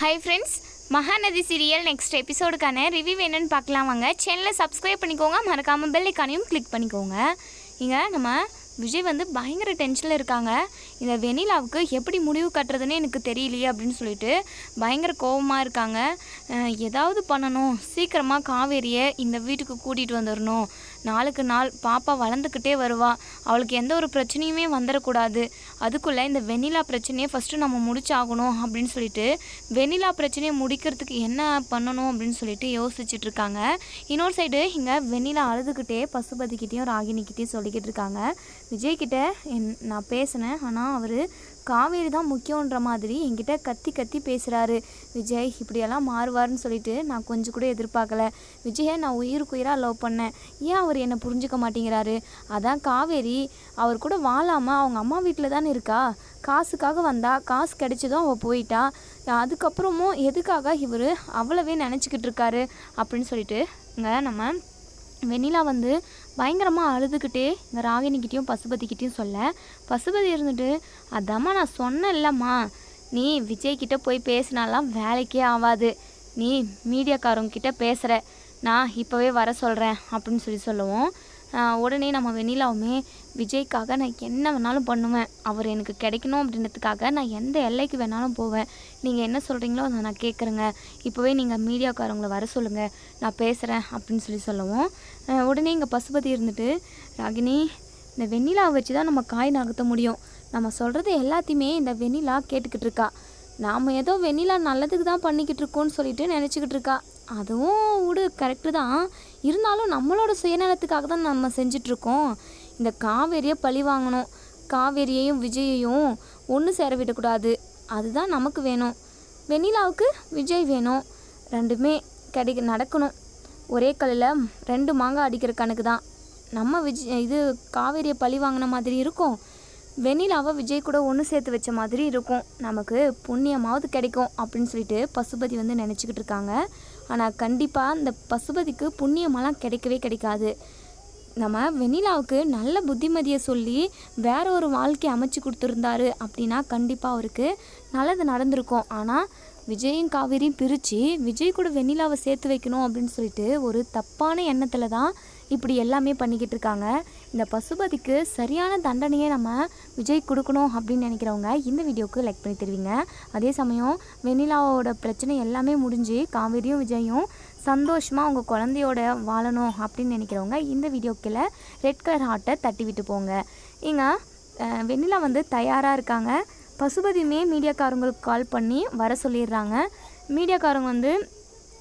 Hi friends Mahanadhi serial next எபிசோடுக்கான review என்னென்னு பார்க்கலாம் வாங்க. சேனலை சப்ஸ்கிரைப் பண்ணிக்கோங்க மறக்காமல் பெல் ஐக்கானையும் கிளிக் பண்ணிக்கோங்க. இங்கே நம்ம விஜய் வந்து பயங்கர டென்ஷனில் இருக்காங்க. இந்த வெனிலாவுக்கு எப்படி முடிவு கட்டுறதுன்னு எனக்கு தெரியலையே அப்படின்னு சொல்லிட்டு பயங்கர கோபமாக இருக்காங்க. ஏதாவது பண்ணணும். சீக்கிரமாக காவேரியை இந்த வீட்டுக்கு கூட்டிகிட்டு வந்துடணும். நாளுக்கு நாள் பாப்பா வளர்ந்துக்கிட்டே வருவா. அவளுக்கு எந்த ஒரு பிரச்சனையுமே வந்துடக்கூடாது அதுக்குள்ளே இந்த வெண்ணிலா பிரச்சனையை ஃபஸ்ட்டு நம்ம முடிச்சாகணும் அப்படின்னு சொல்லிட்டு வெண்ணிலா பிரச்சனையை முடிக்கிறதுக்கு என்ன பண்ணணும் அப்படின்னு சொல்லிட்டு யோசிச்சுட்டு இருக்காங்க. இன்னொரு சைடு இங்கே வெண்ணிலா அழுதுகிட்டே பசுபதிக்கிட்டேயும் ராகினிக்கிட்டேயும் சொல்லிக்கிட்டு இருக்காங்க. விஜய்கிட்ட என் நான் பேசினேன். ஆனால் அவர் காவேரி தான் முக்கியன்ற மாதிரி என்கிட்ட கத்தி கத்தி பேசுகிறாரு விஜய் இப்படியெல்லாம் மாறுவார்னு சொல்லிட்டு நான் கொஞ்சம் கூட எதிர்பார்க்கல. விஜயை நான் உயிருக்கு உயிராக லவ் பண்ணேன். ஏன் அவர் என்னை புரிஞ்சுக்க மாட்டேங்கிறாரு? அதான் காவேரி அவர் கூட வாழாமல் அவங்க அம்மா வீட்டில் தானே இருக்கா? காசுக்காக வந்தா காசு கிடைச்சதும் அவள் போயிட்டா. அதுக்கப்புறமும் எதுக்காக இவர் அவ்வளவே நினச்சிக்கிட்டு இருக்காரு? அப்படின்னு சொல்லிட்டு இங்கே நம்ம வெண்ணிலா வந்து பயங்கரமாக அழுதுகிட்டே இந்த ராகினிக்கிட்டேயும் பசுபதிக்கிட்டேயும் சொல்ல பசுபதி இருந்துட்டு அதாம்மா நான் சொன்னேன்லம்மா நீ விஜய்கிட்ட போய் பேசினாலாம் வேலைக்கே ஆகாது நீ மீடியாக்காரங்க கிட்ட பேசுகிற நான் இப்போவே வர சொல்கிறேன் அப்படின்னு சொல்லி சொல்லுவோம். உடனே நம்ம வெண்ணிலாவுமே விஜய்க்காக நான் என்ன வேணாலும் பண்ணுவேன். அவர் எனக்கு கிடைக்கணும் அப்படின்றதுக்காக நான் எந்த எல்லைக்கு வேணாலும் போவேன். நீங்கள் என்ன சொல்கிறீங்களோ அதை நான் கேட்குறேங்க இப்போவே நீங்கள் மீடியாக்காரங்களை வர சொல்லுங்கள் நான் பேசுகிறேன் அப்படின்னு சொல்லி சொல்லுவோம். உடனே இங்கே பசுபதி இருந்துட்டு ராகினி இந்த வெண்ணிலாவை வச்சு தான் நம்ம காய் நகர்த்த முடியும். நம்ம சொல்கிறது எல்லாத்தையுமே இந்த வெண்ணிலா கேட்டுக்கிட்டு இருக்கா. நாம் ஏதோ வெண்ணிலா நல்லதுக்கு தான் பண்ணிக்கிட்டு இருக்கோம்னு சொல்லிட்டு நினச்சிக்கிட்டு இருக்கா. அதுவும் விடு கரெக்டு தான். இருந்தாலும் நம்மளோட சுயநலத்துக்காக தான் நம்ம செஞ்சிட்ருக்கோம். இந்த காவேரியை பழி வாங்கணும். காவேரியையும் விஜயையும் ஒன்று சேர விடக்கூடாது. அதுதான் நமக்கு வேணும். வெண்ணிலாவுக்கு விஜய் வேணும். ரெண்டுமே கிடைக்க நடக்கணும். ஒரே கல்லில் ரெண்டு மாங்காய் அடிக்கிற கணக்கு தான். நம்ம விஜய் இது காவேரியை பழி வாங்கின மாதிரி இருக்கும். வெண்ணிலாவை விஜய் கூட ஒன்று சேர்த்து வச்ச மாதிரி இருக்கும். நமக்கு புண்ணியமாவது கிடைக்கும் அப்படின்னு சொல்லிட்டு பசுபதி வந்து நினச்சிக்கிட்டு இருக்காங்க. ஆனால் கண்டிப்பாக இந்த பசுபதிக்கு புண்ணியமெல்லாம் கிடைக்கவே கிடைக்காது. நம்ம வெண்ணிலாவுக்கு நல்ல புத்திமதியை சொல்லி வேற ஒரு வாழ்க்கை அமைச்சு கொடுத்துருந்தாரு அப்படின்னா கண்டிப்பாக அவருக்கு நல்லது நடந்திருக்கும். ஆனால் விஜயும் காவேரியும் பிரித்து விஜய் கூட வெண்ணிலாவை சேர்த்து வைக்கணும் அப்படின்னு சொல்லிட்டு ஒரு தப்பான எண்ணத்தில் தான் இப்படி எல்லாமே பண்ணிக்கிட்டு இருக்காங்க இந்த பசுபதிக்கு சரியான தண்டனையை நம்ம விஜய் கொடுக்கணும் அப்படின்னு நினைக்கிறவங்க இந்த வீடியோவுக்கு லைக் பண்ணி தருவீங்க. அதே சமயம் வெண்ணிலாவோட பிரச்சனை எல்லாமே முடிஞ்சு காவேரியும் விஜயும் சந்தோஷமாக அவங்க குழந்தையோட வாழணும் அப்படின்னு நினைக்கிறவங்க இந்த வீடியோக்கில் ரெட் கலர் ஹார்ட்டை தட்டி விட்டு போங்க. இங்கே வெண்ணிலா வந்து தயாராக இருக்காங்க. பசுபதியுமே மீடியாக்காரங்களுக்கு கால் பண்ணி வர சொல்லிடுறாங்க. மீடியாக்காரங்க வந்து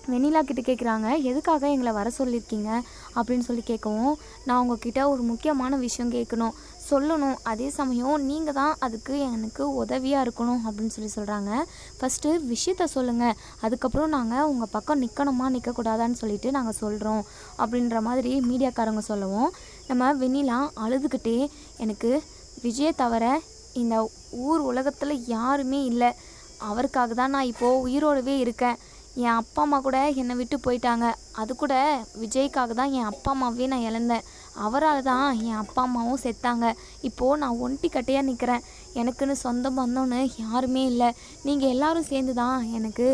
வெண்ணிலா கிட்ட கேட்குறாங்க எதுக்காக எங்களை வர சொல்லியிருக்கீங்க அப்படின்னு சொல்லி கேட்கவும் நான் உங்ககிட்ட ஒரு முக்கியமான விஷயம் கேட்கணும் சொல்லணும். அதே சமயம் நீங்கள் தான் அதுக்கு எனக்கு உதவியாக இருக்கணும். அப்படின்னு சொல்லி சொல்கிறாங்க ஃபஸ்ட்டு விஷயத்த சொல்லுங்கள் அதுக்கப்புறம் நாங்கள் உங்கள் பக்கம் நிற்கணுமா நிற்கக்கூடாதான்னு சொல்லிட்டு நாங்கள் சொல்கிறோம் அப்படின்ற மாதிரி மீடியாக்காரங்க சொல்லவும் நம்ம வெண்ணிலா அழுதுகிட்டே எனக்கு விஜயை தவிர இந்த ஊர் உலகத்தில் யாருமே இல்லை. அவருக்காக தான் நான் இப்போது உயிரோடவே இருக்கேன். என் அப்பா அம்மா கூட என்னை விட்டு போயிட்டாங்க. அது கூட விஜய்க்காக தான் என் அப்பா அம்மாவே நான் இழந்தேன். அவரால் தான் என் அப்பா அம்மாவும் செத்தாங்க. இப்போது நான் ஒண்டி கட்டையாக நிற்கிறேன் எனக்குன்னு சொந்த பந்தம்னு யாருமே இல்லை. நீங்கள் எல்லாரும் சேர்ந்து தான் எனக்கு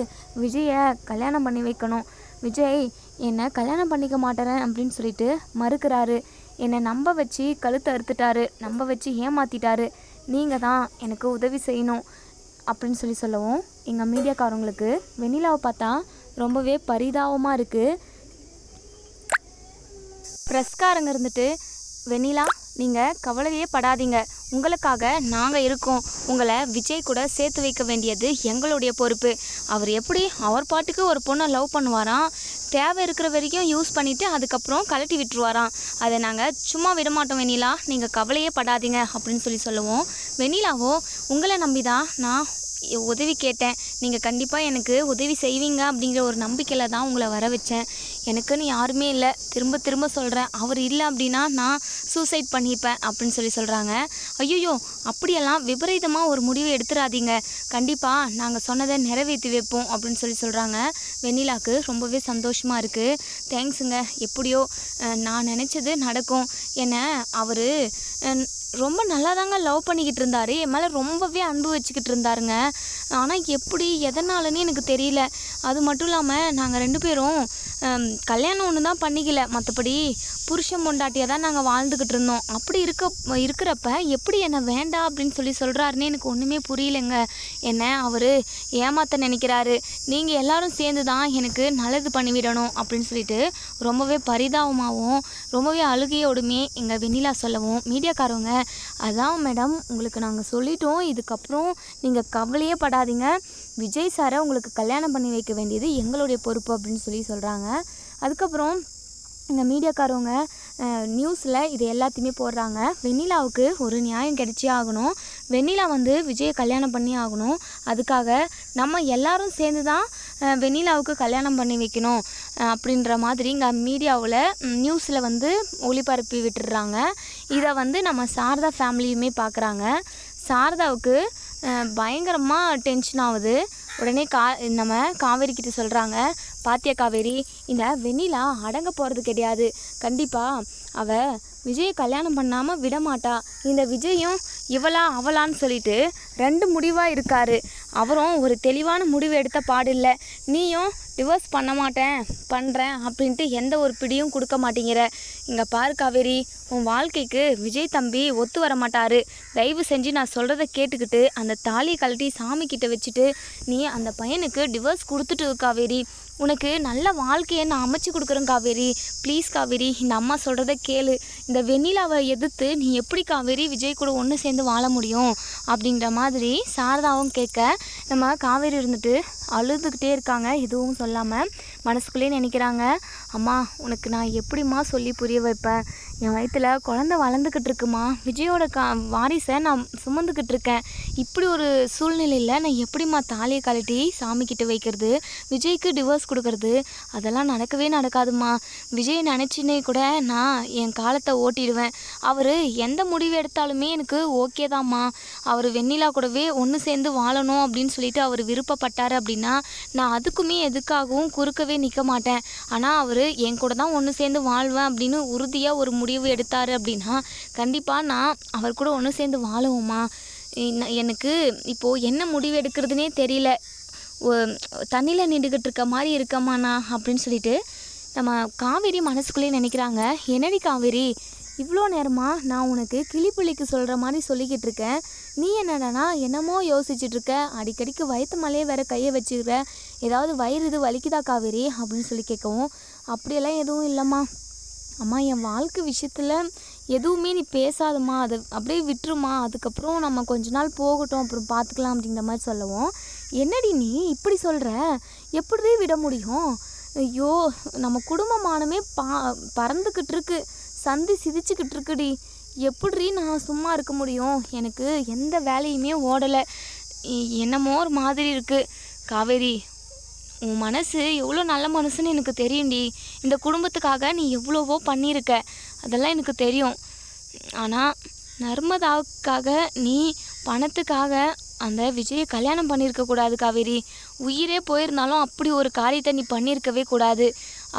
விஜயை கல்யாணம் பண்ணி வைக்கணும். விஜய் என்னை கல்யாணம் பண்ணிக்க மாட்டேறேன் அப்படின்னு சொல்லிட்டு மறுக்கிறாரு. என்னை நம்ப வச்சு கழுத்தை அறுத்துட்டாரு. நம்ப வச்சு ஏமாத்திட்டாரு. நீங்கள் தான் எனக்கு உதவி செய்யணும். அப்படின்னு சொல்லி சொல்லவும் எங்கள் மீடியாக்காரங்களுக்கு வெண்ணிலாவை பார்த்தா ரொம்பவே பரிதாபமாக இருக்குது ப்ரெஸ்காரங்க இருந்துட்டு வெண்ணிலா நீங்கள் கவலையே படாதீங்க. உங்களுக்காக நாங்கள் இருக்கோம். உங்களை விஜய் கூட சேர்த்து வைக்க வேண்டியது எங்களுடைய பொறுப்பு. அவர் எப்படி அவர் பாட்டுக்கு ஒரு பொண்ணை லவ் பண்ணுவாராம் தேவை இருக்கிற வரைக்கும் யூஸ் பண்ணிவிட்டு அதுக்கப்புறம் கழட்டி விட்டுருவாராம் அதை நாங்கள் சும்மா விடமாட்டோம் வெண்ணிலா. நீங்கள் கவலையே படாதீங்க அப்படின்னு சொல்லி சொல்லுவோம். வெண்ணிலாவோ உங்களை நம்பி தான் நான் உதவி கேட்டேன். நீங்கள் கண்டிப்பாக எனக்கு உதவி செய்வீங்க அப்படிங்கிற ஒரு நம்பிக்கையில் தான் உங்களை வர வச்சேன். எனக்குன்னு யாருமே இல்லை. திரும்ப திரும்ப சொல்கிறேன் அவர் இல்லை அப்படின்னா நான் சூசைட் பண்ணிப்பேன் அப்படின்னு சொல்லி சொல்கிறாங்க ஐயோ அப்படியெல்லாம் விபரீதமாக ஒரு முடிவு எடுத்துடாதீங்க கண்டிப்பாக நாங்கள் சொன்னதை நிறைவேற்றி வைப்போம் அப்படின்னு சொல்லி சொல்கிறாங்க வெண்ணிலாக்கு ரொம்பவே சந்தோஷமாக இருக்குது தேங்க்ஸுங்க எப்படியோ நான் நினச்சது நடக்கும். என்ன அவர் ரொம்ப நல்லா தாங்க லவ் பண்ணிக்கிட்டு இருந்தார் என் மேலே ரொம்பவே அன்பு வச்சுக்கிட்டு இருந்தாருங்க. ஆனால் எப்படி எதனாலன்னு எனக்கு தெரியல. அது மட்டும் இல்லாமல் நாங்கள் ரெண்டு பேரும் கல்யாணம் ஒன்று தான் பண்ணிக்கல. மற்றபடி புருஷன் பொண்டாட்டியாக தான் நாங்கள் வாழ்ந்துக்கிட்டு இருந்தோம். அப்படி இருக்க இருக்கிறப்ப எப்படி என்னை வேண்டாம் அப்படின்னு சொல்லி சொல்கிறாருன்னு எனக்கு ஒன்றுமே புரியலைங்க. என்ன அவர் ஏமாத்த நினைக்கிறாரு. நீங்கள் எல்லாரும் சேர்ந்து தான் எனக்கு நல்லது பண்ணிவிடணும் அப்படின்னு சொல்லிட்டு ரொம்பவே பரிதாபமாகவும் ரொம்பவே அழுகையோடுமே எங்கள் வெண்ணிலா சொல்லவும் மீடியாக்காரவங்க அதான் மேடம் உங்களுக்கு நாங்கள் சொல்லிட்டோம். இதுக்கப்புறம் நீங்கள் கவலையே படாதீங்க. விஜய் சாரை உங்களுக்கு கல்யாணம் பண்ணி வைக்க வேண்டியது எங்களுடைய பொறுப்பு அப்படின்னு சொல்லி சொல்கிறாங்க அதுக்கப்புறம் இந்த மீடியாக்காரவங்க நியூஸில் இது எல்லாத்தையுமே போடுறாங்க. வெண்ணிலாவுக்கு ஒரு நியாயம் கிடைச்சே ஆகணும். வெண்ணிலா வந்து விஜயை கல்யாணம் பண்ணி ஆகணும். அதுக்காக நம்ம எல்லாரும் சேர்ந்து தான் வெண்ணிலாவுக்கு கல்யாணம் பண்ணி வைக்கணும் அப்படின்ற மாதிரி இங்கே மீடியாவில் நியூஸில் வந்து ஒளிபரப்பி விட்டுடுறாங்க இதை வந்து நம்ம சாரதா ஃபேமிலியுமே பார்க்குறாங்க சாரதாவுக்கு பயங்கரமாக டென்ஷன் ஆகுது. உடனே கா நம்ம காவேரி கிட்ட சொல்கிறாங்க பாத்தியா காவேரி இந்த வெண்ணிலா அடங்க போகிறது கிடையாது. கண்டிப்பாக அவ விஜயை கல்யாணம் பண்ணாமல் விடமாட்டா. இந்த விஜயும் இவளா அவளான்னு சொல்லிட்டு ரெண்டு முடிவாக இருக்காரு. அவரும் ஒரு தெளிவான முடிவு எடுத்த பாடில்லை. நீயும் டிவோர்ஸ் பண்ண மாட்டேன் பண்ணுறேன் அப்படின்ட்டு எந்த ஒரு பிடியும் கொடுக்க மாட்டேங்கிற. இங்கே பாரு காவேரி உன் வாழ்க்கைக்கு விஜய் தம்பி ஒத்து வர மாட்டார். தயவு செஞ்சு நான் சொல்கிறத கேட்டுக்கிட்டு அந்த தாலியை கழட்டி சாமி கிட்ட வச்சுட்டு நீ அந்த பையனுக்கு டிவோர்ஸ் கொடுத்துட்டு காவேரி. உனக்கு நல்ல வாழ்க்கையை நான் அமைச்சு கொடுக்குறேன் காவேரி. ப்ளீஸ் காவேரி இந்த அம்மா சொல்கிறத கேளு. இந்த வெண்ணிலாவை எதிர்த்து நீ எப்படி காவேரி விஜய் கூட ஒன்று சேர்ந்து வாழ முடியும்? அப்படிங்கிற மாதிரி சாரதாவும் கேட்க நம்ம காவேரி இருந்துட்டு அழுதுகிட்டே இருக்காங்க எதுவும் சொல்லாமல் மனசுக்குள்ளேயே நினைக்கிறாங்க அம்மா உனக்கு நான் எப்படிம்மா சொல்லி புரிய வைப்பேன்? என் வயிற்றில் குழந்த வளர்ந்துக்கிட்டு இருக்குமா? விஜயோட கா வாரிசை நான் சுமந்துக்கிட்டு இருக்கேன். இப்படி ஒரு சூழ்நிலையில் நான் எப்படிம்மா தாலியை கழட்டி சாமிக்கிட்ட வைக்கிறது? விஜய்க்கு டிவோர்ஸ் கொடுக்கறது? அதெல்லாம் நடக்கவே நடக்காதும்மா. விஜய் நினச்சினே கூட நான் என் காலத்தை ஓட்டிடுவேன். அவர் எந்த முடிவு எடுத்தாலுமே எனக்கு ஓகே தாம்மா. அவர் வெண்ணிலா கூடவே ஒன்று சேர்ந்து வாழணும் அப்படின்னு சொல்லிட்டு அவர் விருப்பப்பட்டார் அப்படின்னா நான் அதுக்குமே எதுக்காகவும் குறுக்கவே நிற்க மாட்டேன். ஆனால் அவர் என் கூட தான் ஒன்று சேர்ந்து வாழ்வேன் அப்படின்னு உறுதியாக ஒரு முடிவு எடுத்தார் அப்படின்னா கண்டிப்பாக நான் அவர் கூட ஒன்று சேர்ந்து வாழுவோம்மா எனக்கு இப்போது என்ன முடிவு எடுக்கிறதுனே தெரியல. தண்ணியில் நின்றுக்கிட்டு இருக்க மாதிரி இருக்கமாண்ணா அப்படின்னு சொல்லிட்டு நம்ம காவேரி மனசுக்குள்ளே நினைக்கிறாங்க. என்னடி காவேரி இவ்வளோ நேரமாக நான் உனக்கு கிளிப்புள்ளிக்கு சொல்கிற மாதிரி சொல்லிக்கிட்டு இருக்கேன். நீ என்னடானா என்னமோ யோசிச்சுட்ருக்க அடிக்கடிக்கு வயிற்று மலையே வேற கையை வச்சுக்கிற ஏதாவது வயிறு இது வலிக்குதா காவேரி அப்படின்னு சொல்லி கேட்கவும் அப்படியெல்லாம் எதுவும் இல்லைம்மா. அம்மா என் வாழ்க்கை விஷயத்தில் எதுவுமே நீ பேசாதம்மா. அதை அப்படியே விட்டுருமா அதுக்கப்புறம் நம்ம கொஞ்ச நாள் போகட்டும் அப்புறம் பார்த்துக்கலாம் அப்படிங்கிற மாதிரி சொல்லுவோம். என்னடி நீ இப்படி சொல்கிற எப்படி விட முடியும்? ஐயோ நம்ம குடும்பமானமே பா பறந்துக்கிட்டு இருக்கு. சந்தி சிதிச்சுக்கிட்டு இருக்குடி. எப்படி நான் சும்மா இருக்க முடியும்? எனக்கு எந்த வேலையுமே ஓடலை. என்னமோ ஒரு மாதிரி இருக்குது காவேரி உன் மனசு எவ்வளோ நல்ல மனசுன்னு எனக்கு தெரியும்டி. இந்த குடும்பத்துக்காக நீ எவ்வளவோ பண்ணியிருக்க. அதெல்லாம் எனக்கு தெரியும். ஆனால் நர்மதாவுக்காக நீ பணத்துக்காக அந்த விஜயை கல்யாணம் பண்ணியிருக்க கூடாது காவேரி. உயிரே போயிருந்தாலும் அப்படி ஒரு காரியத்தை நீ பண்ணியிருக்கவே கூடாது.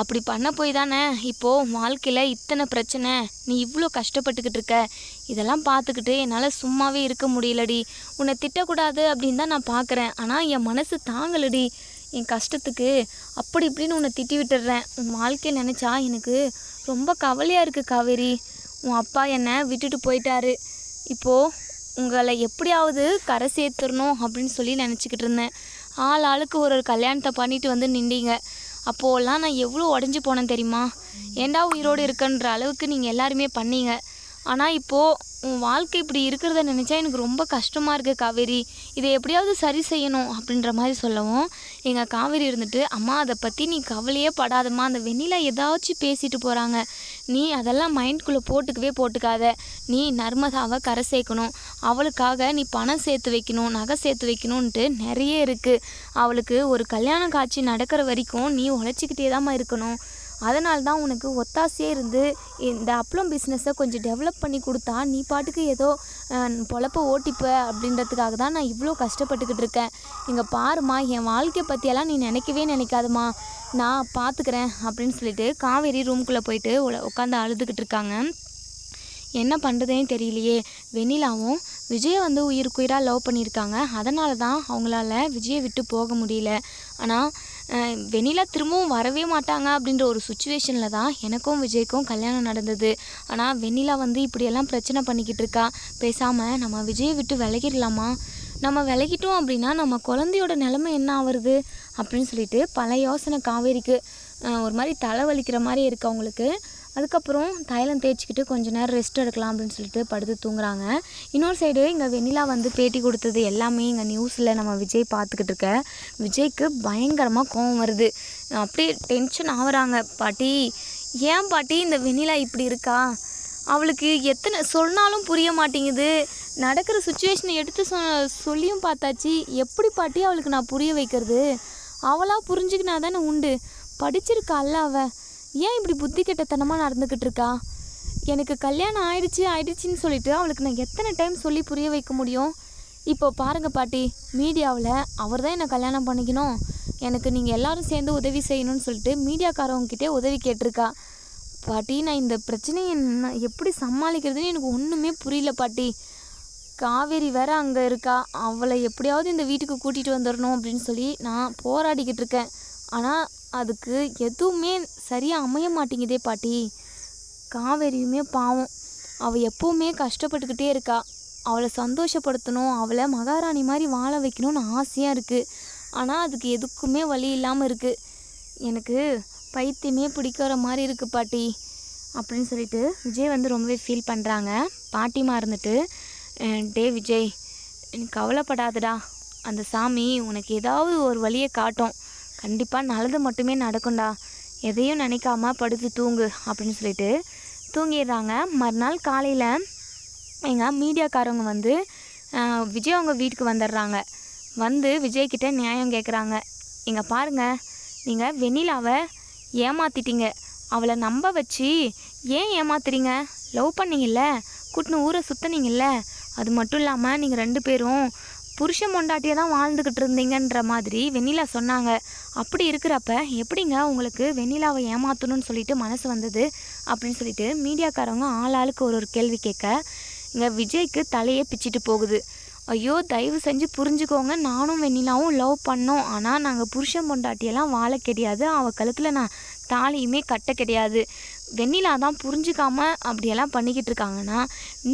அப்படி பண்ண போய் தானே? இப்போது வாழ்க்கையில் இத்தனை பிரச்சனை நீ இவ்வளோ கஷ்டப்பட்டுக்கிட்டு இருக்க. இதெல்லாம் பார்த்துக்கிட்டு என்னால் சும்மாவே இருக்க முடியலடி. உன்னை திட்டக்கூடாது அப்படின்னு தான் நான் பார்க்குறேன். ஆனால் என் மனசு தாங்கலடி. என் கஷ்டத்துக்கு அப்படி இப்படின்னு உன்னை திட்டி விட்டுடுறேன். உன் வாழ்க்கையை நினச்சா எனக்கு ரொம்ப கவலையாக இருக்குது காவேரி. உன் அப்பா என்னை விட்டுட்டு போயிட்டாரு. இப்போது உங்களை எப்படியாவது கரை சேர்த்துடணும் அப்படின்னு சொல்லி நினச்சிக்கிட்டு இருந்தேன். ஆள் ஆளுக்கு ஒரு ஒரு கல்யாணத்தை பண்ணிட்டு வந்து நின்றீங்க. அப்போல்லாம் நான் எவ்வளோ உடஞ்சி போனேன் தெரியுமா? ஏண்டா உயிரோடு இருக்கன்ற அளவுக்கு நீங்கள் எல்லாருமே பண்ணீங்க. ஆனால் இப்போது உன் வாழ்க்கை இப்படி இருக்கிறத நினச்சா எனக்கு ரொம்ப கஷ்டமாக இருக்குது காவேரி. இதை எப்படியாவது சரி செய்யணும் அப்படின்ற மாதிரி சொல்லவும் எங்கள் காவேரி இருந்துட்டு அம்மா அதை பற்றி நீ கவலையே படாதம்மா. அந்த வெண்ணிலா ஏதாச்சும் பேசிட்டு போகிறாங்க நீ அதெல்லாம் மைண்ட்குள்ளே போட்டுக்கவே போட்டுக்காத. நீ நர்மதாவை கரை சேர்க்கணும். அவளுக்காக நீ பணம் சேர்த்து வைக்கணும் நகை சேர்த்து வைக்கணுன்ட்டு நிறைய இருக்குது அவளுக்கு ஒரு கல்யாண காட்சி நடக்கிற வரைக்கும் நீ உழைச்சிக்கிட்டே தான் இருக்கணும். அதனால தான் உனக்கு ஒத்தாசையே இருந்து இந்த அப்பளம் பிஸ்னஸை கொஞ்சம் டெவலப் பண்ணி கொடுத்தா நீ பாட்டுக்கு ஏதோ பொழப்ப ஓட்டிப்ப அப்படின்றதுக்காக தான் நான் இவ்வளோ கஷ்டப்பட்டுக்கிட்டு இருக்கேன். இங்கே பாருமா என் வாழ்க்கையை பற்றியெல்லாம் நீ நினைக்கவே நினைக்காதம்மா. நான் பார்த்துக்கிறேன் அப்படின்னு சொல்லிட்டு காவேரி ரூம்குள்ளே போயிட்டு உட்காந்து அழுதுகிட்டு இருக்காங்க. என்ன பண்ணுறதுனே தெரியலையே. வெண்ணிலாவும் விஜயை வந்து உயிருக்குயிராக லவ் பண்ணியிருக்காங்க. அதனால தான் அவங்களால விஜயை விட்டு போக முடியல. ஆனால் வெண்ணிலா திரும்பவும் வரவே மாட்டாங்க அப்படின்ற ஒரு சுச்சுவேஷனில் தான் எனக்கும் விஜய்க்கும் கல்யாணம் நடந்தது. ஆனால் வெண்ணிலா வந்து இப்படியெல்லாம் பிரச்சனை பண்ணிக்கிட்டு இருக்கா? பேசாமல் நம்ம விஜயை விட்டு விலகிடலாமா? நம்ம விலகிட்டோம் அப்படின்னா நம்ம குழந்தையோட நிலைமை என்ன ஆகுறது அப்படின்னு சொல்லிட்டு பல யோசனை காவேரிக்கு ஒரு மாதிரி தலை வலிக்கிற மாதிரி இருக்கு அவங்களுக்கு. அதுக்கப்புறம் தைலம் தேய்ச்சிக்கிட்டு கொஞ்ச நேரம் ரெஸ்ட் எடுக்கலாம் அப்படின்னு சொல்லிட்டு படுத்து தூங்குறாங்க. இன்னொரு சைடு இங்கே வெண்ணிலா வந்து பேட்டி கொடுத்தது எல்லாமே இங்கே நியூஸில் நம்ம விஜய் பார்த்துக்கிட்டு இருக்க. விஜய்க்கு பயங்கரமாக கோவம் வருது. அப்படியே டென்ஷன் ஆகுறாங்க. பாட்டி ஏன் பாட்டி இந்த வெண்ணிலா இப்படி இருக்கா? அவளுக்கு எத்தனை சொன்னாலும் புரிய மாட்டேங்குது. நடக்கிற சுச்சுவேஷனை எடுத்து சொ சொல்லியும் பார்த்தாச்சு. எப்படி பாட்டி அவளுக்கு நான் புரிய வைக்கிறது? அவளாக புரிஞ்சுக்கினா தானே உண்டு படிச்சிருக்கால்ல அவள் ஏன் இப்படி புத்தி கெட்டத்தனமாக நடந்துக்கிட்டு இருக்கா எனக்கு கல்யாணம் ஆயிடுச்சு ஆயிடுச்சின்னு சொல்லிட்டு அவளுக்கு நான் எத்தனை டைம் சொல்லி புரிய வைக்க முடியும்? இப்போ பாருங்கள் பாட்டி மீடியாவில் அவர் தான் என்னை கல்யாணம் பண்ணிக்கணும். எனக்கு நீங்கள் எல்லாரும் சேர்ந்து உதவி செய்யணும்னு சொல்லிட்டு மீடியாக்காரவங்ககிட்டே உதவி கேட்டிருக்கா. பாட்டி நான் இந்த பிரச்சனையை நான் எப்படி சமாளிக்கிறதுன்னு எனக்கு ஒன்றுமே புரியல பாட்டி. காவேரி வேற அங்கே இருக்கா? அவளை எப்படியாவது இந்த வீட்டுக்கு கூட்டிகிட்டு வந்துடணும் அப்படின்னு சொல்லி நான் போராடிக்கிட்டு இருக்கேன். ஆனால் அதுக்கு எதுவுமே சரியாக அமைய மாட்டேங்குதே பாட்டி. காவேரியுமே பாவம். அவள் எப்போவுமே கஷ்டப்பட்டுக்கிட்டே இருக்கா. அவளை சந்தோஷப்படுத்தணும் அவளை மகாராணி மாதிரி வாழ வைக்கணும்னு ஆசையாக இருக்குது ஆனால் அதுக்கு எதுக்குமே வழி இல்லாமல் இருக்குது எனக்கு பைத்தியமே பிடிக்கிற மாதிரி இருக்குது பாட்டி. அப்படின்னு சொல்லிட்டு விஜய் வந்து ரொம்பவே ஃபீல் பண்ணுறாங்க பாட்டிமா இருந்துட்டு டே விஜய் நீ கவலைப்படாதடா. அந்த சாமி உனக்கு ஏதாவது ஒரு வழியை காட்டும். கண்டிப்பாக நல்லது மட்டுமே நடக்கும்டா. எதையும் நினைக்காம படுத்து தூங்கு அப்படின்னு சொல்லிட்டு தூங்கிடுறாங்க. மறுநாள் காலையில் எங்கள் மீடியாக்காரவங்க வந்து விஜய் அவங்க வீட்டுக்கு வந்துடுறாங்க. வந்து விஜய்கிட்ட நியாயம் கேட்குறாங்க இங்கே பாருங்கள் நீங்கள் வெண்ணிலாவை ஏமாத்திட்டீங்க. அவளை நம்ப வச்சு ஏன் ஏமாத்துறீங்க? லவ் பண்ணிங்கல்ல? கூட்டின ஊரை சுற்றினீங்கல்ல அது மட்டும் இல்லாமல் நீங்கள் ரெண்டு பேரும் புருஷன் பொண்டாட்டியே தான் வாழ்ந்துக்கிட்டு இருந்தீங்கன்ற மாதிரி வெண்ணிலா சொன்னாங்க. அப்படி இருக்கிறப்ப எப்படிங்க உங்களுக்கு வெண்ணிலாவை ஏமாற்றணும்னு சொல்லிட்டு மனசு வந்தது? அப்படின்னு சொல்லிட்டு மீடியாக்காரவங்க ஆள் ஆளுக்கு ஒரு ஒரு கேள்வி கேட்க இங்கே விஜய்க்கு தலையே பிச்சிட்டு போகுது. ஐயோ தயவு செஞ்சு புரிஞ்சுக்கோங்க. நானும் வெண்ணிலாவும் லவ் பண்ணோம். ஆனால் நாங்கள் புருஷன் பொண்டாட்டியெல்லாம் வாழ கிடையாது. அவள் கழுத்தில் நான் தாலியுமே கட்ட கிடையாது. வெண்ணிலா தான் புரிஞ்சுக்காமல் அப்படியெல்லாம் பண்ணிக்கிட்டு இருக்காங்கன்னா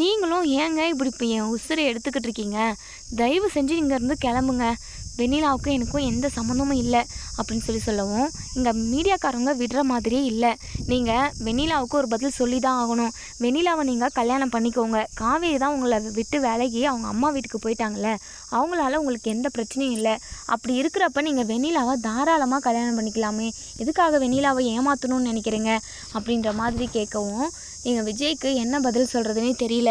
நீங்களும் ஏங்க இப்படி இப்போ என் உசுரை எடுத்துக்கிட்டு இருக்கீங்க? தயவு செஞ்சு இங்கேருந்து கிளம்புங்க. வெண்ணிலாவுக்கும் எனக்கும் எந்த சம்மந்தமும் இல்லை அப்படின்னு சொல்லி சொல்லவும் இங்கே மீடியாக்காரங்க விடுற மாதிரியே இல்லை. நீங்கள் வெண்ணிலாவுக்கு ஒரு பதில் சொல்லி தான் ஆகணும். வெண்ணிலாவை நீங்கள் கல்யாணம் பண்ணிக்கோங்க. காவேரி தான் உங்களை விட்டு வேலைக்கு அவங்க அம்மா வீட்டுக்கு போயிட்டாங்கல்ல அவங்களால உங்களுக்கு எந்த பிரச்சனையும் இல்லை. அப்படி இருக்கிறப்ப நீங்கள் வெண்ணிலாவை தாராளமாக கல்யாணம் பண்ணிக்கலாமே. எதுக்காக வெண்ணிலாவை ஏமாற்றணும்னு நினைக்கிறீங்க? அப்படின்ற மாதிரி கேட்கவும் எங்கள் விஜய்க்கு என்ன பதில் சொல்கிறதுனே தெரியல.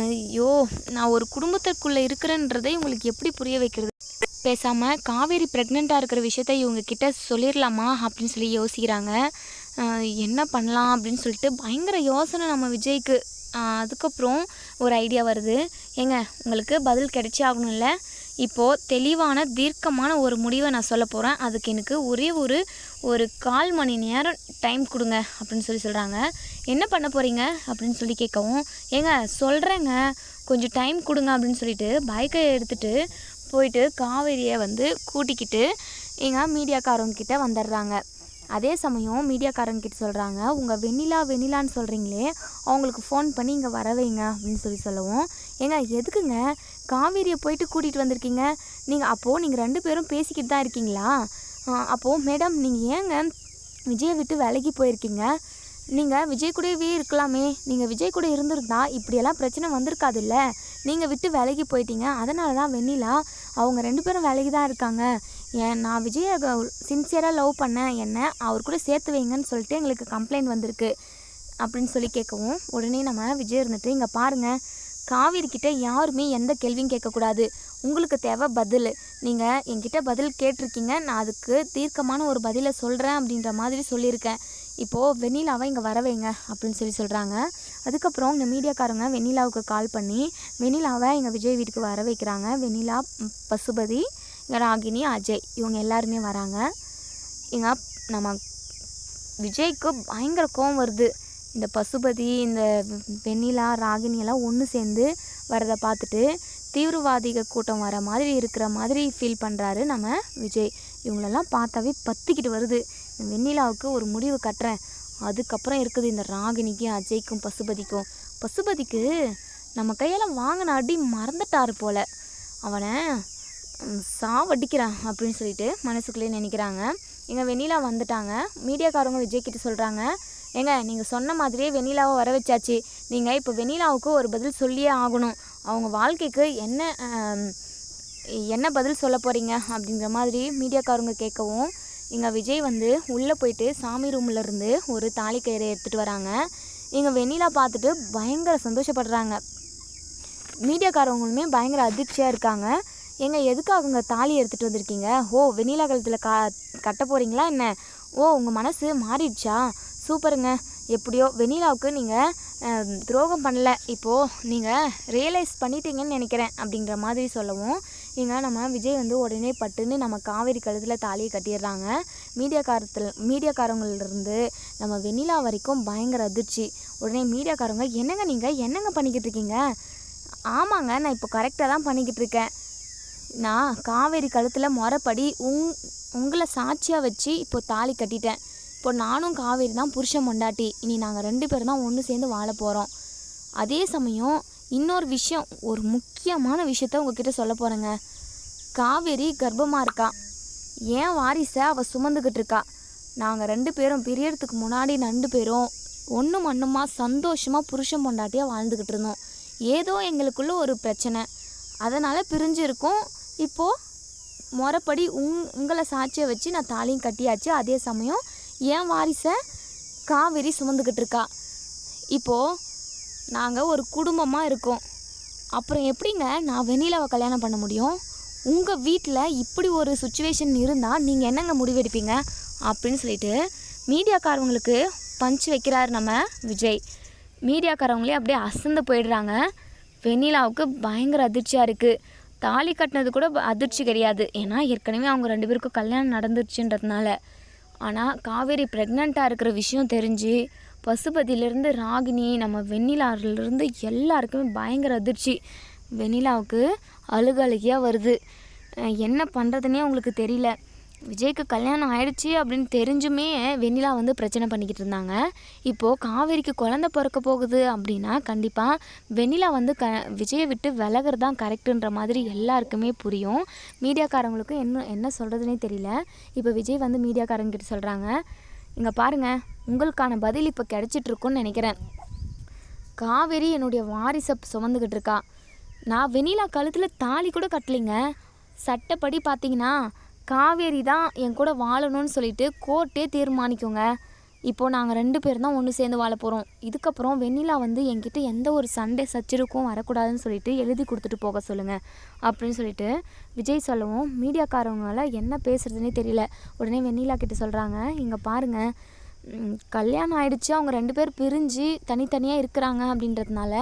ஐயோ நான் ஒரு குடும்பத்திற்குள்ளே இருக்கிறேன்றதை உங்களுக்கு எப்படி புரிய வைக்கிறது? பேசாமல் காவேரி ப்ரெக்னெண்ட்டாக இருக்கிற விஷயத்த இவங்க கிட்ட சொல்லிடலாமா அப்படின்னு சொல்லி யோசிக்கிறாங்க. என்ன பண்ணலாம் அப்படின்னு சொல்லிட்டு பயங்கர யோசனை நம்ம விஜய்க்கு. அதுக்கப்புறம் ஒரு ஐடியா வருது. ஏங்க உங்களுக்கு பதில் கிடைச்சே ஆகணும்ல? இப்போது தெளிவான தீர்க்கமான ஒரு முடிவை நான் சொல்ல போகிறேன் அதுக்கு எனக்கு ஒரே ஒரு ஒரு கால் மணி நேரம் டைம் கொடுங்க அப்படின்னு சொல்லி சொல்கிறாங்க என்ன பண்ண போகிறீங்க அப்படின்னு சொல்லி கேட்கவும் ஏங்க சொல்கிறேங்க கொஞ்சம் டைம் கொடுங்க அப்படின்னு சொல்லிட்டு பைக்கை எடுத்துகிட்டு போயிட்டு காவேரியை வந்து கூட்டிக்கிட்டு எங்கள் மீடியாக்காரங்க கிட்டே வந்துடுறாங்க. அதே சமயம் மீடியாக்காரங்க கிட்ட சொல்கிறாங்க உங்கள் வெண்ணிலா வெண்ணிலான்னு சொல்கிறீங்களே அவங்களுக்கு ஃபோன் பண்ணி இங்கே வர வைங்க அப்படின்னு சொல்லி சொல்லவும். ஏங்க எதுக்குங்க? காவேரியை போயிட்டு கூட்டிகிட்டு வந்திருக்கீங்க. நீங்கள் அப்போது நீங்கள் ரெண்டு பேரும் பேசிக்கிட்டு தான் இருக்கீங்களா அப்போது மேடம் நீங்கள் ஏங்க விஜயை விட்டு விலகி போயிருக்கீங்க? நீங்கள் விஜய் கூடவே இருக்கலாமே. நீங்கள் விஜய் கூட இருந்திருந்தா இப்படியெல்லாம் பிரச்சனை வந்திருக்காதுல்ல. நீங்கள் விட்டு வேலைக்கு போயிட்டீங்க. அதனால தான் வெண்ணிலா அவங்க ரெண்டு பேரும் வேலைக்கு தான் இருக்காங்க. ஏன் நான் விஜயை சின்சியராக லவ் பண்ணேன். என்ன அவர் கூட சேர்த்து வைங்கன்னு சொல்லிட்டு எங்களுக்கு கம்ப்ளைண்ட் வந்திருக்கு. அப்படின்னு சொல்லி கேட்கவும் உடனே நம்ம விஜய் இருந்துட்டு இங்கே பாருங்கள் காவிரிக்கிட்ட யாருமே எந்த கேள்வியும் கேட்கக்கூடாது. உங்களுக்கு தேவை பதில். நீங்கள் என்கிட்ட பதில் கேட்டிருக்கீங்க. நான் அதுக்கு தீர்க்கமான ஒரு பதிலை சொல்கிறேன் அப்படின்ற மாதிரி சொல்லியிருக்கேன். இப்போது வெண்ணிலாவை இங்கே வர வைங்க அப்படின்னு சொல்லி சொல்கிறாங்க அதுக்கப்புறம் இந்த மீடியாக்காரங்க வெண்ணிலாவுக்கு கால் பண்ணி வெண்ணிலாவை எங்கள் விஜய் வீட்டுக்கு வர வைக்கிறாங்க. வெண்ணிலா பசுபதி இங்கே ராகினி அஜய் இவங்க எல்லாருமே வராங்க. இங்கே நம்ம விஜய்க்கு பயங்கர கோவம் வருது. இந்த பசுபதி இந்த வெண்ணிலா ராகினி எல்லாம் ஒன்று சேர்ந்து வரதை பார்த்துட்டு தீவிரவாதிக கூட்டம் வர மாதிரி இருக்கிற மாதிரி ஃபீல் பண்ணுறாரு நம்ம விஜய். இவங்களெல்லாம் பார்த்தாவே பத்திக்கிட்டு வருது. வெண்ணிலாவுக்கு ஒரு முடிவு கட்டுறேன். அதுக்கப்புறம் இருக்குது இந்த ராகினிக்கும் அஜய்க்கும் பசுபதிக்கும். பசுபதிக்கு நம்ம கையால் வாங்கின அடி மறந்துட்டாரு போல். அவனை சாவடிக்கிறான் அப்படின்னு சொல்லிட்டு மனசுக்குள்ளேயே நினைக்கிறாங்க. எங்கள் வெண்ணிலா வந்துட்டாங்க. மீடியாக்காரவங்க விஜய்கிட்ட சொல்கிறாங்க ஏங்க நீங்கள் சொன்ன மாதிரியே வெண்ணிலாவை வர வச்சாச்சு. நீங்கள் இப்போ வெண்ணிலாவுக்கு ஒரு பதில் சொல்லியே ஆகணும். அவங்க வாழ்க்கைக்கு என்ன என்ன பதில் சொல்ல போகிறீங்க அப்படிங்கிற மாதிரி மீடியாக்காரங்க கேட்கவும் எங்கள் விஜய் வந்து உள்ளே போயிட்டு சாமி ரூம்ல இருந்து ஒரு தாலி கயிறை எடுத்துகிட்டு வராங்க. எங்கள் வெண்ணிலா பார்த்துட்டு பயங்கர சந்தோஷப்படுறாங்க. மீடியாக்காரவங்களுமே பயங்கர அதிர்ச்சியாக இருக்காங்க. ஏங்க உங்கள் தாலி எடுத்துகிட்டு வந்திருக்கீங்க? ஓ வெண்ணிலா கழுத்தில் கா கட்ட போகிறீங்களா என்ன? ஓ உங்கள் மனசு மாறிடுச்சா? சூப்பருங்க. எப்படியோ வெண்ணிலாவுக்கு நீங்கள் துரோகம் பண்ணல. இப்போது நீங்கள் ரியலைஸ் பண்ணிட்டீங்கன்னு நினைக்கிறேன் அப்படிங்கிற மாதிரி சொல்லவும் இங்கே நம்ம விஜய் வந்து உடனே பட்டுன்னு நம்ம காவேரி கழுத்தில் தாலியை கட்டிடுறாங்க. மீடியாக்காரத்தில் மீடியாக்காரங்களிலிருந்து நம்ம வெண்ணிலா வரைக்கும் பயங்கர அதிர்ச்சி. உடனே மீடியாக்காரங்க என்னங்க நீங்கள் என்னங்க பண்ணிக்கிட்டு இருக்கீங்க? ஆமாங்க நான் இப்போ கரெக்டாக தான் பண்ணிக்கிட்டு இருக்கேன். நான் காவேரி கழுத்தில் முறைப்படி உங் உங்களை சாட்சியாக வச்சு இப்போ தாலி கட்டிட்டேன். இப்போ நானும் காவேரி தான் புருஷன் மொண்டாட்டி. இனி நாங்கள் ரெண்டு பேரும் தான் ஒன்று சேர்ந்து வாழ போகிறோம் அதே சமயம் இன்னொரு விஷயம் ஒரு முக்கியமான விஷயத்த உங்ககிட்ட சொல்ல போகிறேங்க காவேரி கர்ப்பமாக இருக்கா? ஏன் வாரிசை அவள் சுமந்துக்கிட்டு இருக்கா? நாங்கள் ரெண்டு பேரும் பிரியறதுக்கு முன்னாடி ரெண்டு பேரும் ஒன்றும் மண்ணுமா சந்தோஷமாக புருஷன் பொண்டாட்டியாக வாழ்ந்துக்கிட்டு இருந்தோம். ஏதோ எங்களுக்குள்ள ஒரு பிரச்சனை. அதனால் பிரிஞ்சிருக்கோம். இப்போது முறைப்படி உங் உங்களை சாட்சியை வச்சு நான் தாலியும் கட்டியாச்சு. அதே சமயம் என் வாரிசை காவேரி சுமந்துக்கிட்டு இருக்கா? இப்போது நாங்கள் ஒரு குடும்பமாக இருக்கோம். அப்புறம் எப்படிங்க நான் வெண்ணிலாவை கல்யாணம் பண்ண முடியும்? உங்கள் வீட்டில் இப்படி ஒரு சுச்சுவேஷன் இருந்தால் நீங்கள் என்னங்க முடிவெடுப்பீங்க? அப்படின்னு சொல்லிட்டு மீடியாக்காரவங்களுக்கு பஞ்ச் வைக்கிறார் நம்ம விஜய். மீடியாக்காரவங்களே அப்படியே அசந்து போயிடுறாங்க. வெண்ணிலாவுக்கு பயங்கர அதிர்ச்சியாக இருக்குது தாலி கட்டினது கூட அதிர்ச்சி கிடையாது. ஏன்னா ஏற்கனவே அவங்க ரெண்டு பேருக்கும் கல்யாணம் நடந்துருச்சுன்றதுனால. ஆனால் காவேரி ப்ரெக்னெண்ட்டாக இருக்கிற விஷயம் தெரிஞ்சு பசுபதியிலேருந்து ராகினி நம்ம வெண்ணிலாவிலேருந்து எல்லாருக்குமே பயங்கர அதிர்ச்சி. வெண்ணிலாவுக்கு அழுகழுகியாக வருது. என்ன பண்ணுறதுனே அவங்களுக்கு தெரியல. விஜய்க்கு கல்யாணம் ஆயிடுச்சு அப்படின்னு தெரிஞ்சுமே வெண்ணிலா வந்து பிரச்சனை பண்ணிக்கிட்டு இருந்தாங்க. இப்போது காவேரிக்கு குழந்த பிறக்க போகுது அப்படின்னா கண்டிப்பாக வெண்ணிலா வந்து க விஜயை விட்டு விலகிறது தான் கரெக்டுன்ற மாதிரி எல்லாருக்குமே புரியும். மீடியாக்காரங்களுக்கும் என்ன என்ன சொல்கிறதுனே தெரியல. இப்போ விஜய் வந்து மீடியாக்காரங்கிட்ட சொல்கிறாங்க இங்கே பாருங்கள் உங்களுக்கான பதில் இப்போ கிடச்சிட்ருக்குன்னு நினைக்கிறேன். காவேரி என்னுடைய வாரிசை சுமந்துக்கிட்டு இருக்கா. நான் வெண்ணிலா கழுத்தில் தாலி கூட கட்டலைங்க. சட்டப்படி பார்த்தீங்கன்னா காவேரி தான் என் கூட வாழணும்னு சொல்லிட்டு கோர்ட்டே தீர்மானிக்குங்க. இப்போது நாங்கள் ரெண்டு பேரும் தான் ஒன்று சேர்ந்து வாழ போகிறோம் இதுக்கப்புறம் வெண்ணிலா வந்து என்கிட்ட எந்த ஒரு சண்டை சச்சிருக்கும் வரக்கூடாதுன்னு சொல்லிட்டு எழுதி கொடுத்துட்டு போக சொல்லுங்கள் அப்படின்னு சொல்லிட்டு விஜய் சொல்லவும் மீடியாக்காரவங்களால என்ன பேசுகிறதுனே தெரியல. உடனே வெண்ணிலா கிட்ட சொல்கிறாங்க இங்கே பாருங்கள் கல்யாணம் ஆயிடுச்சு அவங்க ரெண்டு பேர் பிரிஞ்சு தனித்தனியாக இருக்கிறாங்க அப்படின்றதுனால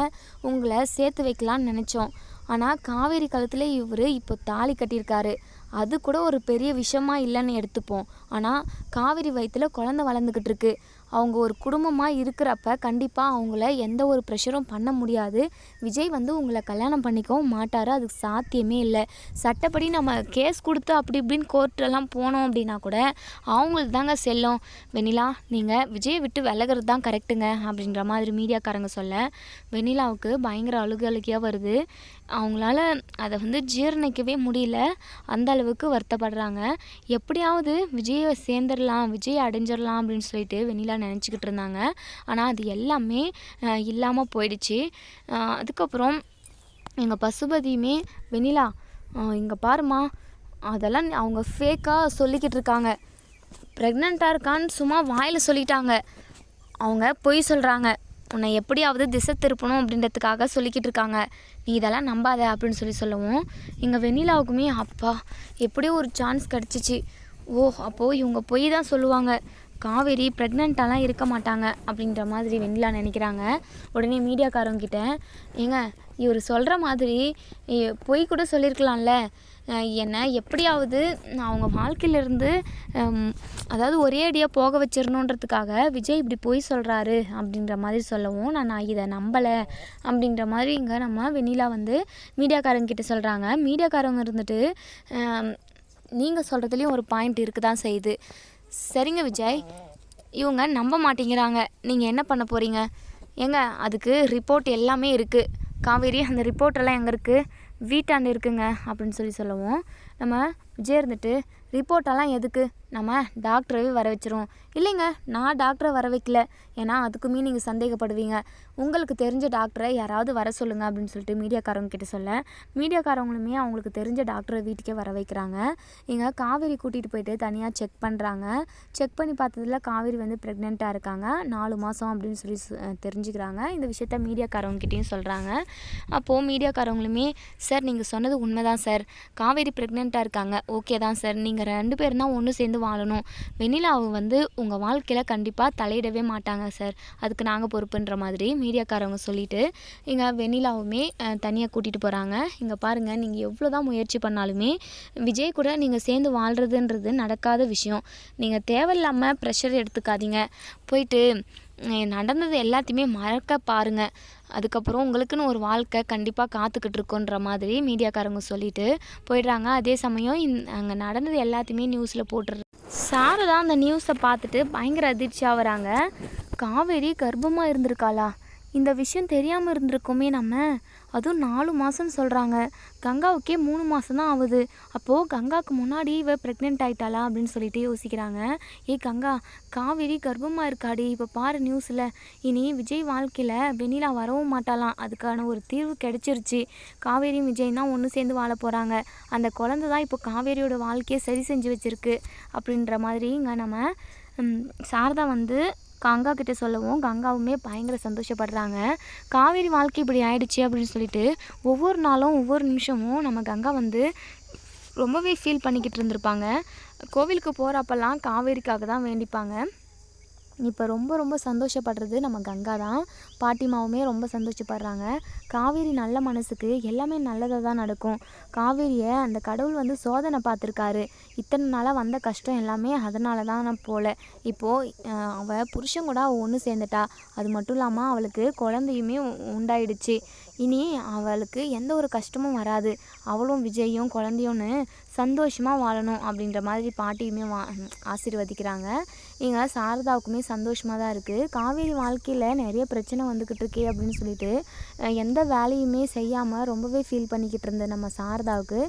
உங்களை சேர்த்து வைக்கலான்னு நினச்சோம். ஆனால் காவேரி காலத்தில் இவர் இப்போ தாலி கட்டியிருக்காரு. அது கூட ஒரு பெரிய விஷயமா இல்லைன்னு எடுத்துப்போம். ஆனால் காவேரி வயிற்றில் குழந்தை வளர்ந்துக்கிட்டு இருக்கு. அவங்க ஒரு குடும்பமாக இருக்கிறப்ப கண்டிப்பாக அவங்கள எந்த ஒரு ப்ரெஷரும் பண்ண முடியாது. விஜய் வந்து உங்களை கல்யாணம் பண்ணிக்கவும் மாட்டார். அதுக்கு சாத்தியமே இல்லை. சட்டப்படி நம்ம கேஸ் கொடுத்து அப்படி இப்படின்னு கோர்ட்டெல்லாம் போனோம் அப்படின்னா கூட அவங்களுக்கு தாங்க செல்லும். வெண்ணிலா நீங்கள் விஜயை விட்டு விலகிறது தான் கரெக்டுங்க அப்படின்ற மாதிரி மீடியாக்காரங்க சொல்ல வெண்ணிலாவுக்கு பயங்கர அழுகு அழுகியாக வருது. அவங்களால அதை வந்து ஜீரணிக்கவே முடியல. அந்த அளவுக்கு வருத்தப்படுறாங்க. எப்படியாவது விஜயை சேர்ந்துடலாம் விஜய் அடைஞ்சிடலாம் அப்படின்னு சொல்லிட்டு வெண்ணிலா நினச்சிக்கிட்டு இருந்தாங்க. ஆனால் அது எல்லாமே இல்லாமல் போயிடுச்சு. அதுக்கப்புறம் எங்கள் பசுபதியுமே வெண்ணிலா இங்கே பாருமா அதெல்லாம் அவங்க ஃபேக்காக சொல்லிக்கிட்டு இருக்காங்க. ப்ரெக்னெண்ட்டாக இருக்கான்னு சும்மா வாயில் சொல்லிட்டாங்க. அவங்க பொய் சொல்கிறாங்க உன்னை எப்படியாவது திசை திருப்பணும் அப்படின்றதுக்காக சொல்லிக்கிட்டு இருக்காங்க நீ இதெல்லாம் நம்பாத அப்படின்னு சொல்லி சொல்லவும் எங்கள் வெண்ணிலாவுக்குமே அப்பா எப்படியோ ஒரு சான்ஸ் கிடச்சிச்சு. ஓ அப்போது இவங்க பொய் தான் சொல்லுவாங்க. காவேரி ப்ரெக்னெண்ட்டாலாம் இருக்க மாட்டாங்க அப்படின்ற மாதிரி வெண்ணிலா நினைக்கிறாங்க. உடனே மீடியாக்காரங்க கிட்ட ஏங்க இவர் சொல்கிற மாதிரி பொய் கூட சொல்லியிருக்கலாம்ல என்னை எப்படியாவது நான் அவங்க வாழ்க்கையிலேருந்து அதாவது ஒரே அடியாக போக வச்சிடணுன்றதுக்காக விஜய் இப்படி பொய் சொல்கிறாரு அப்படின்ற மாதிரி சொல்லவும் நான் நான் இதை நம்பலை அப்படின்ற மாதிரி இங்கே நம்ம வெண்ணிலா வந்து மீடியாக்காரங்க கிட்ட சொல்கிறாங்க மீடியாக்காரங்க இருந்துட்டு நீங்கள் சொல்கிறதுலேயும் ஒரு பாயிண்ட் இருக்கு தான் செய்யுது. சரிங்க விஜய். இவங்க நம்ப மாட்டேங்கிறாங்க. நீங்கள் என்ன பண்ண போகிறீங்க ஏங்க அதுக்கு ரிப்போர்ட் எல்லாமே இருக்குது காவேரி அந்த ரிப்போர்ட்டெல்லாம் எங்கே இருக்குது வீட்டாண்டு இருக்குங்க அப்படின்னு சொல்லி சொல்லவும். நம்ம விஜய் இருந்துட்டு ரிப்போர்ட்டெல்லாம் எதுக்கு? நம்ம டாக்டரவே வர வச்சிருவோம். இல்லைங்க நான் டாக்டரை வர வைக்கல. ஏன்னா அதுக்குமே நீங்கள் சந்தேகப்படுவீங்க. உங்களுக்கு தெரிஞ்ச டாக்டரை யாராவது வர சொல்லுங்கள் அப்படின்னு சொல்லிட்டு மீடியாக்காரங்க கிட்ட சொல்ல. மீடியாக்காரங்களுமே அவங்களுக்கு தெரிஞ்ச டாக்டரை வீட்டுக்கே வர வைக்கிறாங்க. இங்கே காவேரி கூட்டிகிட்டு போயிட்டு தனியாக செக் பண்ணுறாங்க செக் பண்ணி பார்த்ததுல காவேரி வந்து ப்ரெக்னெண்ட்டாக இருக்காங்க. நாலு மாதம் அப்படின்னு சொல்லி சு- தெரிஞ்சுக்கிறாங்க. இந்த விஷயத்த மீடியாக்காரவங்ககிட்டையும் சொல்கிறாங்க அப்போது மீடியாக்காரவங்களுமே சார் நீங்கள் சொன்னது உண்மைதான் சார். காவேரி ப்ரெக்னெண்ட்டாக இருக்காங்க. ஓகே தான் சார். நீங்கள் ரெண்டு பேரும் தான் ஒன்று சேர்ந்து வாழணும். வெண்ணிலாவை வந்து உங்கள் வாழ்க்கையில் கண்டிப்பாக தலையிடவே மாட்டாங்க சார். அதுக்கு நாங்கள் பொறுப்புன்ற மாதிரி மீடியாக்காரவங்க சொல்லிட்டு இங்கே வெண்ணிலாவுமே தனியாக கூட்டிகிட்டு போகிறாங்க இங்கே பாருங்கள் நீங்கள் எவ்வளோ தான் முயற்சி பண்ணாலுமே விஜய் கூட நீங்கள் சேர்ந்து வாழ்கிறதுன்றது நடக்காத விஷயம். நீங்கள் தேவையில்லாமல் ப்ரெஷர் எடுத்துக்காதீங்க. போயிட்டு நடந்தது எல்லாத்தையுமே மறக்க பாருங்கள் அதுக்கப்புறம் உங்களுக்குன்னு ஒரு வாழ்க்கை கண்டிப்பாக காத்துக்கிட்டு இருக்கோன்ற மாதிரி மீடியாக்காரங்க சொல்லிட்டு போயிடுறாங்க. அதே சமயம் இந் அங்கே நடந்தது எல்லாத்தையுமே நியூஸில் போட்டுரு சாரதா அந்த நியூஸை பார்த்துட்டு பயங்கர அதிர்ச்சி ஆகுறாங்க காவேரி கர்ப்பமாக இருந்திருக்காளா? இந்த விஷயம் தெரியாமல் இருந்திருக்கோமே நம்ம. அதுவும் நாலு மாதம்னு சொல்கிறாங்க கங்காவுக்கே மூணு மாதம் தான் ஆகுது. அப்போது கங்காவுக்கு முன்னாடி இவ ப்ரெக்னென்ட் ஆயிட்டாளா அப்படின்னு சொல்லிட்டு யோசிக்கிறாங்க. ஏய் கங்கா காவேரி கர்ப்பமாக இருக்காடி. இப்போ பாரு நியூஸில் இனி விஜய் வாழ்க்கையில் வெண்ணிலா வரவும் மாட்டாளாம். அதுக்கான ஒரு தீர்வு கிடச்சிருச்சு. காவேரியும் விஜய் தான் ஒன்று சேர்ந்து வாழ போகிறாங்க அந்த குழந்தை தான் இப்போ காவேரியோட வாழ்க்கையை சரி செஞ்சு வச்சுருக்கு. அப்படின்ற மாதிரி இங்கே நம்ம சாரதா வந்து கங்கா கிட்டே சொல்லவும் கங்காவுமே பயங்கர சந்தோஷப்படுறாங்க. காவேரி வாழ்க்கை இப்படி ஆயிடுச்சு அப்படின்னு சொல்லிட்டு ஒவ்வொரு நாளும் ஒவ்வொரு நிமிஷமும் நம்ம கங்கா வந்து ரொம்பவே ஃபீல் பண்ணிக்கிட்டு இருந்திருப்பாங்க. கோவிலுக்கு போகிறப்பெல்லாம் காவேரிக்காக தான் வேண்டிப்பாங்க. இப்போ ரொம்ப ரொம்ப சந்தோஷப்படுறது நம்ம கங்கா தான். பாட்டிமாவுமே ரொம்ப சந்தோஷப்படுறாங்க. காவேரி நல்ல மனசுக்கு எல்லாமே நல்லதாக தான் நடக்கும். காவேரியை அந்த கடவுள் வந்து சோதனை பார்த்துருக்காரு. இத்தனை நாளாக வந்த கஷ்டம் எல்லாமே அதனால தான் நான் போல இப்போது அவள் புருஷன் கூட அவள் ஒன்று சேர்ந்துட்டா. அது மட்டும் இல்லாமல் அவளுக்கு குழந்தையுமே உண்டாயிடுச்சு. இனி அவளுக்கு எந்த ஒரு கஷ்டமும் வராது. அவளும் விஜயும் குழந்தையும்னு சந்தோஷமாக வாழணும் அப்படின்ற மாதிரி பாட்டியுமே வா ஆசீர்வதிக்கிறாங்க. இங்கே சாரதாவுக்குமே சந்தோஷமாக தான் இருக்குது காவேரி வாழ்க்கையில் நிறைய பிரச்சனை வந்துக்கிட்டு இருக்கே அப்படின்னு சொல்லிட்டு எந்த வேலையுமே செய்யாமல் ரொம்பவே ஃபீல் பண்ணிக்கிட்டு இருந்த நம்ம சாரதாவுக்கு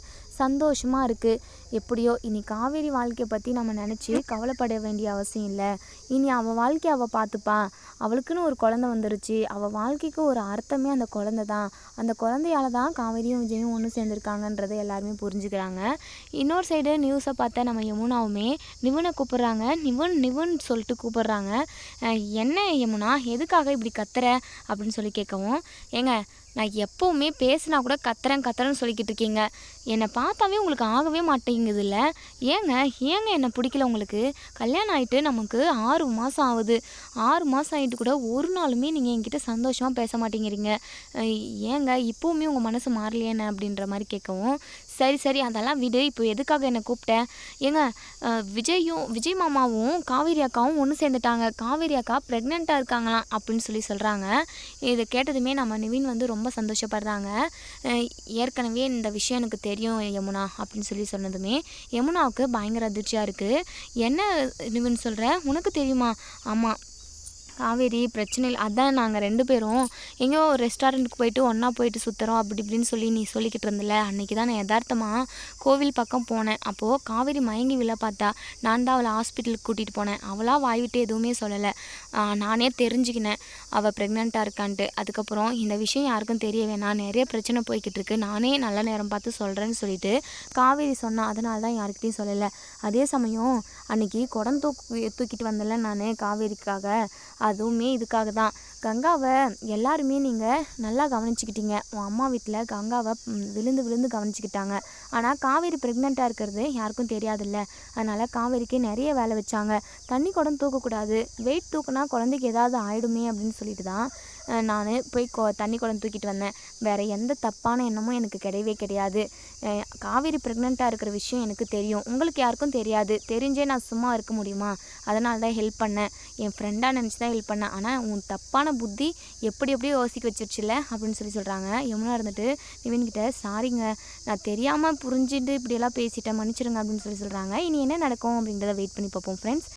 சந்தோஷமாக இருக்குது எப்படியோ இனி காவேரி வாழ்க்கையை பற்றி நம்ம நினச்சி கவலைப்பட வேண்டிய அவசியம் இல்லை. இனி அவள் வாழ்க்கையை அவள் பார்த்துப்பா அவளுக்குன்னு ஒரு குழந்தை வந்துருச்சு. அவள் வாழ்க்கைக்கு ஒரு அர்த்தமே அந்த குழந்தை தான். அந்த குழந்தையால தான் காவேரியும் விஜயும் ஒன்று சேர்ந்துருக்காங்கன்றதை எல்லாருமே புரிஞ்சுக்கிறாங்க. இன்னொரு சைடு நியூஸை பார்த்தா நம்ம யமுனாவுமே நிவனை கூப்பிட்றாங்க. நிவன் நிவன் சொல்லிட்டு கூப்பிட்றாங்க. என்ன யமுனா எதுக்காக இப்படி கத்துற? அப்படின்னு சொல்லி கேட்கவும் ஏங்க நான் எப்போவுமே பேசினா கூட கத்துறேன் கத்துறேன்னு சொல்லிக்கிட்டு இருக்கீங்க. என்னை பார்த்தாவே உங்களுக்கு ஆகவே மாட்டேங்குதுல்ல? ஏங்க ஏங்க என்னை பிடிக்கல உங்களுக்கு? கல்யாணம் ஆகிட்டு நமக்கு ஆறு மாதம் ஆகுது. ஆறு மாதம் ஆகிட்டு கூட ஒரு நாளுமே நீங்கள் என்கிட்ட சந்தோஷமாக பேச மாட்டேங்கிறீங்க. ஏங்க இப்போவுமே உங்கள் மனசு மாறலையேன்னு அப்படின்ற மாதிரி கேட்கவும் சரி சரி அதெல்லாம் விடு. இப்போ எதுக்காக என்னை கூப்பிட்டேன்? ஏங்க விஜயும் விஜய் மாமாவும் காவேரி அக்காவும் ஒன்று சேர்ந்துட்டாங்க. காவேரி அக்கா ப்ரெக்னெண்ட்டாக இருக்காங்களாம் அப்படின்னு சொல்லி சொல்கிறாங்க இதை கேட்டதுமே நம்ம நிவின் வந்து ரொம்ப சந்தோஷப்படுறாங்க. ஏற்கனவே இந்த விஷயம் எனக்கு தெரியும் யமுனா அப்படின்னு சொல்லி சொன்னதுமே. யமுனாவுக்கு பயங்கர அதிர்ச்சியாக இருக்குது என்ன நிவின் சொல்கிற உனக்கு தெரியுமா? ஆமாம் காவேரி பிரச்சனை இல்லை அதான் நாங்கள் ரெண்டு பேரும் எங்கேயோ ஒரு ரெஸ்டாரண்ட்டுக்கு போயிட்டு ஒன்றா போயிட்டு சுற்றுறோம் அப்படி இப்படின்னு சொல்லி நீ சொல்லிக்கிட்டு இருந்தல. அன்றைக்கி தான் நான் யதார்த்தமாக கோவில் பக்கம் போனேன். அப்போது காவேரி மயங்கி விழ பார்த்தா நான் தான் அவளை ஹாஸ்பிட்டலுக்கு கூட்டிகிட்டு போனேன். அவளாக வாய்விட்டு எதுவுமே சொல்லலை. நானே தெரிஞ்சுக்கினேன். அவள் ப்ரெக்னெண்ட்டாக இருக்கான்ட்டு. அதுக்கப்புறம் இந்த விஷயம் யாருக்கும் தெரிய வேணாம். நிறைய பிரச்சனை போய்கிட்டு இருக்கு. நானே நல்ல நேரம் பார்த்து சொல்கிறேன்னு சொல்லிட்டு காவேரி சொன்னா. அதனால தான் யாருக்கிட்டையும் சொல்லலை. அதே சமயம் அன்னைக்கு குடம் தூக்கு தூக்கிட்டு வந்தல நான் காவேரிக்காக. அதுவுமே இதுக்காக தான் கங்காவை எல்லாருமே நீங்கள் நல்லா கவனிச்சுக்கிட்டீங்க. உன் அம்மா வீட்டில் கங்காவை விழுந்து விழுந்து கவனிச்சுக்கிட்டாங்க. ஆனால் காவேரி ப்ரெக்னெண்ட்டாக இருக்கிறது யாருக்கும் தெரியாதுல்ல. அதனால் காவேரிக்கு நிறைய வேலை வச்சாங்க. தண்ணி குடம் தூக்கக்கூடாது. வெயிட் தூக்குனா குழந்தைக்கு ஏதாவது ஆயிடுமே அப்படின்னு சொல்லிட்டு தான் நான் போய் கொ தண்ணி குடம் தூக்கிட்டு வந்தேன். வேறு எந்த தப்பான எண்ணமும் எனக்கு கிடையவே கிடையாது. காவேரி ப்ரெக்னெண்ட்டாக இருக்கிற விஷயம் எனக்கு தெரியும். உங்களுக்கு யாருக்கும் தெரியாது. தெரிஞ்சே நான் சும்மா இருக்க முடியுமா? அதனால தான் ஹெல்ப் பண்ணேன். என் ஃப்ரெண்டாக நினச்சி தான் ஹெல்ப் பண்ணேன். ஆனால் உன் தப்பான புத்தி எப்படி எப்படியோ யோசிக்க வச்சிருச்சுல அப்படின்னு சொல்லி சொல்கிறாங்க யமுனா இருந்துட்டு நிவின்கிட்ட சாரிங்க நான் தெரியாமல் புரிஞ்சுட்டு இப்படியெல்லாம் பேசிட்டேன். மன்னிச்சிடுங்க அப்படின்னு சொல்லி சொல்கிறாங்க இனி என்ன நடக்கும் அப்படின்றத வெயிட் பண்ணி பார்ப்போம் ஃப்ரெண்ட்ஸ்